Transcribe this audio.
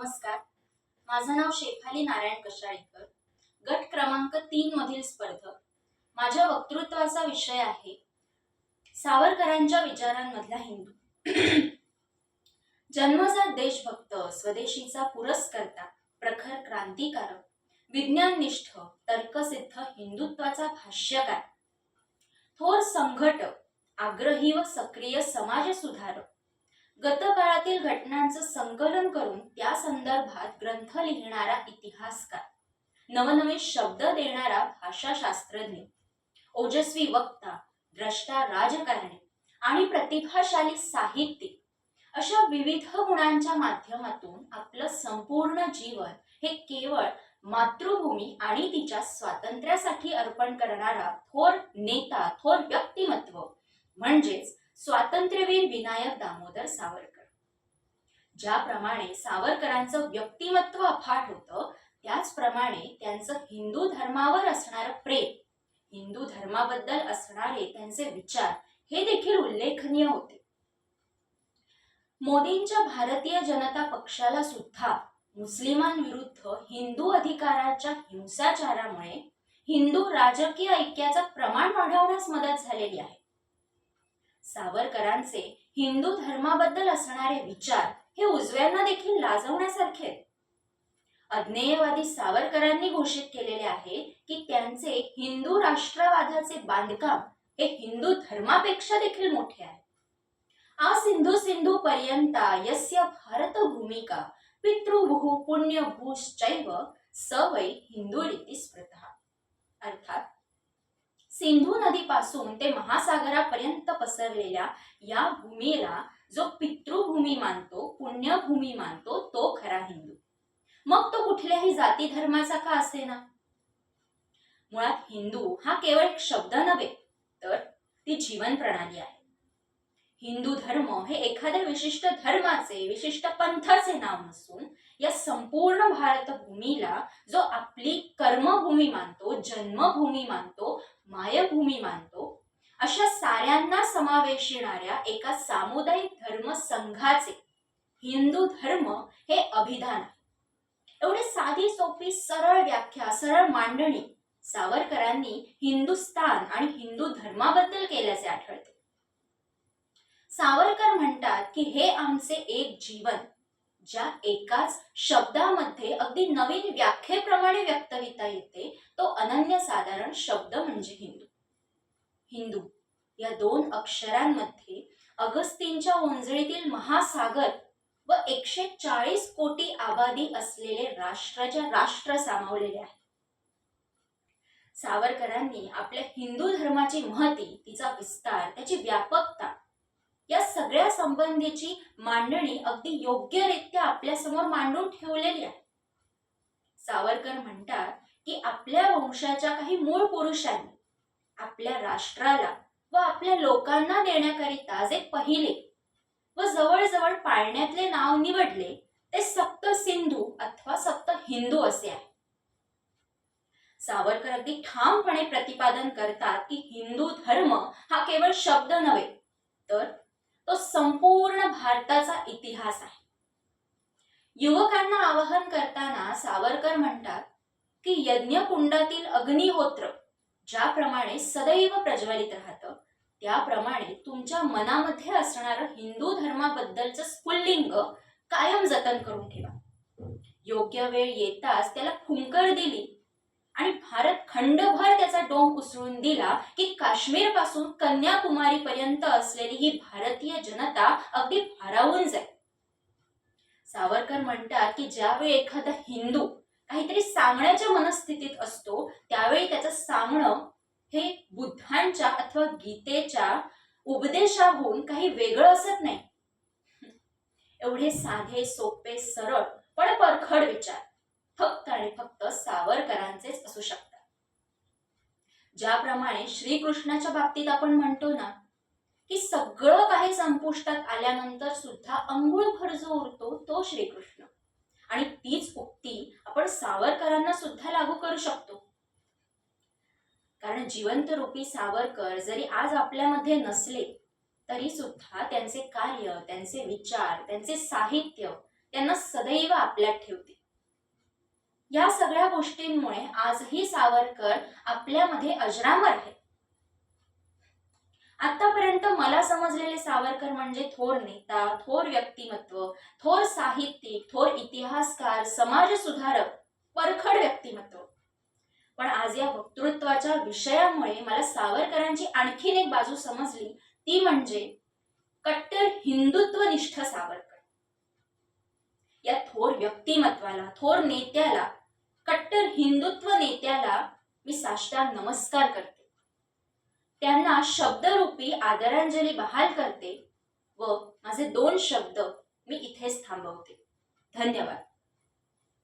नमस्कार. माझं नाव शेफाली नारायण कशाळीकर. गट क्रमांक तीन मधील स्पर्धक. माझ्या वक्तृत्वाचा विषय आहे सावरकरांच्या विचारांमधला हिंदू. जन्मजात देशभक्त स्वदेशीचा पुरस्कर्ता प्रखर क्रांतिकारक विज्ञाननिष्ठ तर्कसिद्ध हिंदुत्वाचा भाष्यकार. थोर संघटक आग्रही व सक्रिय समाज सुधारक गतकाळातील घटनांचं संकलन करून त्या संदर्भात ग्रंथ लिहिणारा इतिहासकार नवनवीन शब्द देणारा भाषाशास्त्रज्ञ ओजस्वी वक्ता द्रष्टा राजकारणी आणि प्रतिभाशाली साहित्यिक अशा विविध गुणांच्या माध्यमातून आपलं संपूर्ण जीवन हे केवळ मातृभूमी आणि तिच्या स्वातंत्र्यासाठी अर्पण करणारा थोर नेता थोर व्यक्तिमत्व म्हणजेच स्वातंत्र्यवीर विनायक दामोदर सावरकर. ज्याप्रमाणे सावरकरांचं व्यक्तिमत्व अफाट होतं त्याचप्रमाणे त्यांचं हिंदू धर्मावर असणारं प्रेम हिंदू धर्माबद्दल असणारे त्यांचे विचार हे देखील उल्लेखनीय होते. मोदींच्या भारतीय जनता पक्षाला सुद्धा मुस्लिमांविरुद्ध हिंदू अधिकाराच्या हिंसाचारामुळे हिंदू राजकीय ऐक्याचं प्रमाण वाढवण्यास मदत झालेली आहे. सावरकरांचे हिंदू धर्माबद्दल असणारे विचार हे उजव्यांना देखील लाजवण्यासारखे अज्ञेयवादी सावरकरांनी घोषित केलेले आहे की त्यांचे हिंदू राष्ट्रवादाचे बांधकाम हे हिंदू धर्मापेक्षा देखील मोठे आहे. आ सिंधू सिंधू पर्यंता यस्य भारत भूमिका पितृभू पुण्यभूश्चैव स सवय हिंदू रीती स्मृत. अर्थात सिंधू नदीपासून ते महासागरापर्यंत पसरलेल्या या भूमीला जो पितृभूमी मानतो पुण्यभूमी मानतो तो खरा हिंदू. मग तो कुठल्याही जाती धर्माचा का असेना? मुळात हिंदू हा केवळ एक शब्द नव्हे तर ती जीवन प्रणाली आहे. हिंदू धर्म हे एखाद्या विशिष्ट धर्माचे विशिष्ट पंथाचे नाव नसून या संपूर्ण भारतभूमीला जो आपली कर्मभूमी मानतो जन्मभूमी मानतो मायभूमी मानतो. अशा साऱ्यांना समावेश येणाऱ्या एका सामुदायिक धर्म संघाचे हिंदू धर्म हे अभिधान आहे. एवढी साधी सोपी सरळ व्याख्या सरळ मांडणी सावरकरांनी हिंदुस्तान आणि हिंदू धर्माबद्दल केल्याचे आढळते. सावरकर म्हणतात की हे आमचे एक जीवन. ज्या एकाच शब्दामध्ये अगदी नवीन व्याख्येप्रमाणे व्यक्तविता येते. तो अनन्यसाधारण शब्द म्हणजे हिंदू. हिंदू या दोन अक्षरांमध्ये अगस्तींच्या ओंजळीतील महासागर व एकशे चाळीस कोटी आबादी असलेले राष्ट्राच्या राष्ट्र सामावलेले आहे. सावरकरांनी आपल्या हिंदू धर्माची महती तिचा विस्तार त्याची व्यापकता या सगळ्या संबंधीची मांडणी अगदी योग्यरित्या आपल्यासमोर मांडून ठेवलेली आहे. सावरकर म्हणतात की आपल्या वंशाच्या काही मूळ पुरुषांनी आपल्या राष्ट्राला व आपल्या लोकांना देण्याकरिता जे पहिले व जवळजवळ पाळण्यातले नाव निवडले ते सप्त सिंधू अथवा सप्त हिंदू असे आहे. सावरकर अगदी ठामपणे प्रतिपादन करतात की हिंदू धर्म हा केवळ शब्द नव्हे तर तो संपूर्ण भारताचा इतिहास आहे. युवकांना आवाहन करताना सावरकर म्हणतात की यज्ञकुंडातील अग्निहोत्र ज्याप्रमाणे सदैव प्रज्वलित राहतं त्याप्रमाणे तुमच्या मनामध्ये असणारं हिंदू धर्माबद्दलचं स्फुल्लिंग कायम जतन करून ठेवा. योग्य वेळ येताच त्याला फुंकर दिली. आणि भारत खंडभर त्याचा डोंग उसळून दिला की काश्मीरपासून कन्याकुमारी पर्यंत असलेली ही भारतीय जनता अगदी भारावून जाईल. सावरकर म्हणतात की ज्यावेळी एखादा हिंदू काहीतरी सांगण्याच्या मनस्थितीत असतो त्यावेळी त्याचं सांगणं हे बुद्धांच्या अथवा गीतेच्या उपदेशाहून काही वेगळं असत नाही. एवढे साधे सोपे सरळ पण परखड विचार. आणि फक्त सावरकरांचेच असू शकतात. ज्याप्रमाणे श्रीकृष्णाच्या बाबतीत आपण म्हणतो ना की सगळं काही संपुष्टात आल्यानंतर सुद्धा अंघोळ जो उरतो तो श्रीकृष्ण. आणि तीच उक्ती आपण सावरकरांना सुद्धा लागू करू शकतो. कारण जिवंत रूपी सावरकर जरी आज आपल्यामध्ये नसले तरी सुद्धा त्यांचे कार्य त्यांचे विचार त्यांचे साहित्य त्यांना सदैव आपल्यात ठेवते. या सगळ्या गोष्टींमुळे आजही सावरकर आपल्यामध्ये अजरामर आहे. आतापर्यंत मला समजलेले सावरकर म्हणजे थोर नेता थोर व्यक्तिमत्व थोर साहित्यिक थोर इतिहासकार समाज सुधारक परखड व्यक्तिमत्व. पण आज या वक्तृत्वाच्या विषयामुळे मला सावरकरांची आणखीन एक बाजू समजली. ती म्हणजे कट्टर हिंदुत्वनिष्ठ सावरकर. या थोर व्यक्तिमत्वाला थोर नेत्याला कट्टर हिंदुत्व नेत्याला मी साष्टांग नमस्कार करते. त्यांना शब्दरूपी आदरांजली बहाल करते व माझे दोन शब्द मी इथेच थांबवते. धन्यवाद.